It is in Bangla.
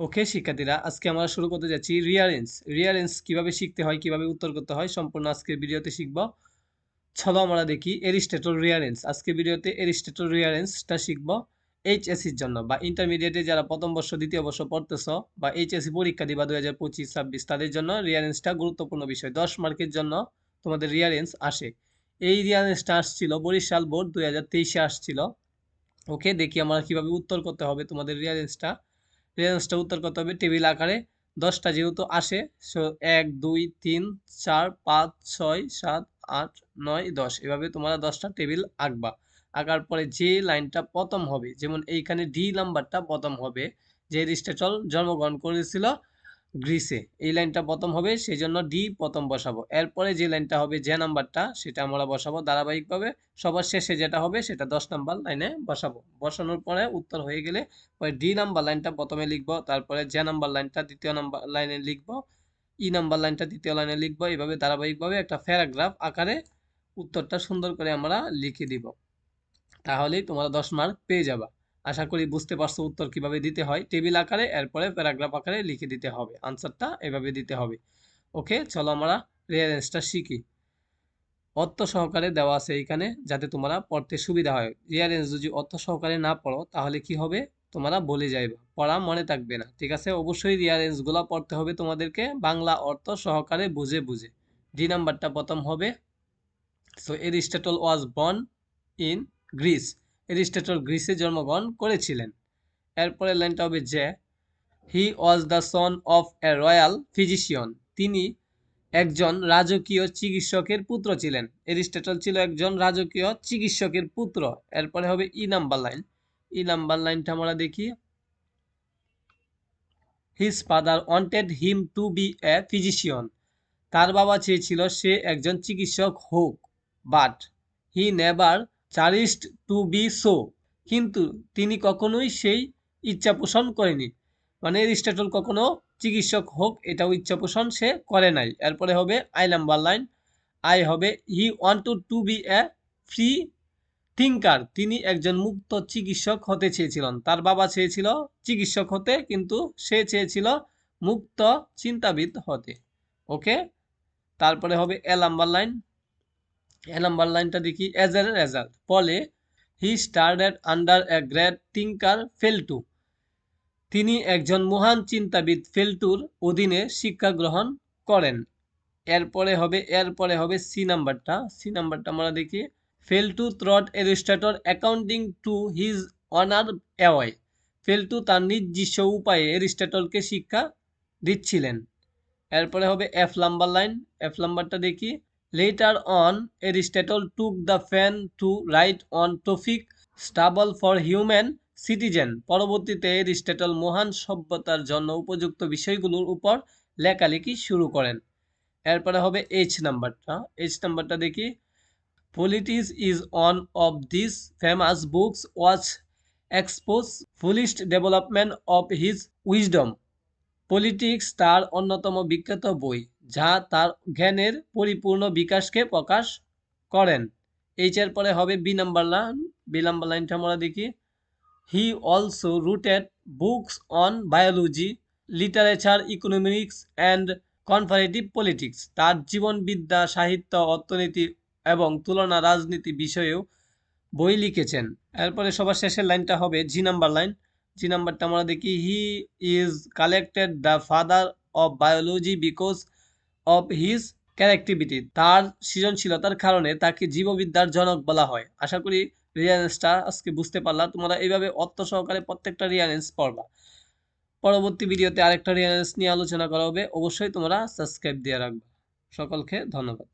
ওকে, শিক্ষার্থীরা, আজকে আমরা শুরু করতে যাচ্ছি রিয়ারেন্স রিয়ারেন্স কীভাবে শিখতে হয়, কীভাবে উত্তর করতে হয়, সম্পূর্ণ আজকের ভিডিওতে শিখব। চলো আমরা দেখি এরিস্টেটল রিয়ারেন্স আজকে ভিডিওতে এরিস্টেটল রিয়ারেন্সটা শিখব এইচএসসির জন্য বা ইন্টারমিডিয়েটে যারা প্রথম বর্ষ, দ্বিতীয় বর্ষ পড়তেছ বা এইচএসসি পরীক্ষা দিবা দু হাজার পঁচিশ, ছাব্বিশ, তাদের জন্য রিয়ারেন্সটা গুরুত্বপূর্ণ বিষয়। দশ মার্কের জন্য তোমাদের রিয়ারেন্স আসে। এই রিয়ারেন্সটা আসছিল বরিশাল বোর্ড দুই হাজার তেইশে আসছিল। ওকে, দেখি আমরা কীভাবে উত্তর করতে হবে তোমাদের রিয়ারেন্সটা রেঞ্জটা উত্তর করতে হবে। টেবিল আকারে দশটা যেহেতু আসে, সো এক, দুই, তিন, চার, পাঁচ, ছয়, সাত, আট, নয়, দশ। এভাবে তোমরা দশটা টেবিল আঁকবা। আঁকার পরে যে লাইনটা প্রথম হবে, যেমন এইখানে ডি নাম্বারটা প্রথম হবে, যে রিস্টেটল জন্মগ্রহণ করেছিল গ্রিসে। এই লাইনটা প্রথম হবে সেই জন্য ডি প্রথম বসাবো। এরপরে যে লাইনটা হবে, যে নাম্বারটা, সেটা আমরা বসাবো ধারাবাহিকভাবে। সবার শেষে যেটা হবে, সেটা দশ নাম্বার লাইনে বসাবো। বসানোর পরে উত্তর হয়ে গেলে পরে ডি নাম্বার লাইনটা প্রথমে লিখব, তারপরে যে নাম্বার লাইনটা দ্বিতীয় নাম্বার লাইনে লিখব, ই নাম্বার লাইনটা দ্বিতীয় লাইনে লিখব। এইভাবে ধারাবাহিকভাবে একটা প্যারাগ্রাফ আকারে উত্তরটা সুন্দর করে আমরা লিখে দিব। তাহলেই তোমরা দশ মার্ক পেয়ে যাবা। আশা করি বুঝতে পারছ উত্তর কীভাবে দিতে হয়। টেবিল আকারে, এরপরে প্যারাগ্রাফ আকারে লিখে দিতে হবে। আনসারটা এভাবে দিতে হবে। ওকে, চলো আমরা রিয়ারেন্সটা শিখি। অর্থ সহকারে দেওয়া আছে এইখানে, যাতে তোমরা পড়তে সুবিধা হয়। রিয়ারেন্স যদি অর্থ সহকারে না পড়ো, তাহলে কি হবে? তোমরা বলে যাইবা। পড়া মনে থাকবে না। ঠিক আছে? অবশ্যই রিয়ারেন্সগুলো পড়তে হবে তোমাদেরকে। বাংলা অর্থ সহকারে বুঝে বুঝে। ডি নাম্বারটা প্রথম হবে। So Aristotle was born in Greece Aristotle গ্রিসে জন্মগ্রহণ করেছিলেন। এরপরে লাইনটা হবে যে he was the son of a royal physician তিনি একজন রাজকীয় চিকিৎসকের পুত্র ছিলেন। এরিস্টটল ছিল একজন রাজকীয় চিকিৎসকের পুত্র। এরপরে হবে E number line E number লাইনটা আমরা দেখি। His father wanted him to be a physician তার বাবা চেয়েছিল সে একজন চিকিৎসক হোক but he never cherished to be so কিন্তু তিনি কখনোই সেই ইচ্ছা পোষণ করেনি। মানে এরিস্টটল কখনো চিকিৎসক হোক, এটাও ইচ্ছা পোষণ সে করে নাই। এরপরে হবে আই নাম্বার লাইন। আই হবে, he want to be a free thinker. তিনি একজন মুক্ত চিকিৎসক হতে চেয়েছিলেন। তার বাবা চেয়েছিল চিকিৎসক হতে, কিন্তু সে চেয়েছিল মুক্ত চিন্তাবিদ হতে। ওকে? তারপরে হবে A number line. A number লাইনটা দেখি এজ এ রেজাল্ট ফলে he started under a great thinker Plato তিনি একজন মহান চিন্তাবিদ ফেলটুর অধীনে শিক্ষা গ্রহণ করেন। এরপরে হবে এরপরে হবে সি নাম্বারটা। সি নাম্বারটা আমরা দেখি Plato through Aristotle according to his own way Plato তার নিজস্ব উপায়ে এরিস্টাটলকে শিক্ষা দিচ্ছিলেন। এরপরে হবে এফ নাম্বার লাইন। এফ নাম্বারটা দেখি later on Aristotle took the pen to write on topic suitable for human citizen পরবর্তীতে এরিস্টেটল মহান সভ্যতার জন্য উপযুক্ত বিষয়গুলোর উপর লেখালেখি শুরু করেন। এরপরে হবে এইচ নাম্বারটা এইচ নাম্বারটা দেখি। Politics is one of this famous books which expose fullest development of his wisdom politics তার অন্যতম বিখ্যাত বই। যা তার জ্ঞানের পরিপূর্ণ বিকাশকে প্রকাশ করেন। এইচ এর পরে হবে B number line B number লাইনটা আমরা দেখি। He also wrote books on biology literature economics and comparative politics তার জীবনবিদ্যা, সাহিত্য, অর্থনীতি এবং তুলনা রাজনীতি বিষয়েও বই লিখেছেন। এরপরে সবার শেষের লাইনটা হবে জি নাম্বার লাইন জি নাম্বারটা আমরা দেখি। He is collected the father of biology because of his creativity তার সৃজনশীলতার কারণে তাকে জীববিদ্যার জনক বলা হয়। আশা করি রিয়ারেন্সটা আজকে বুঝতে পারলা। তোমরা এইভাবে অর্থ সহকারে প্রত্যেকটা রিয়ারেন্স পড়বা। পরবর্তী ভিডিওতে আরেকটা রিয়ারেন্স নিয়ে আলোচনা করা হবে। অবশ্যই তোমরা সাবস্ক্রাইব দিয়ে রাখবে। সকলকে ধন্যবাদ।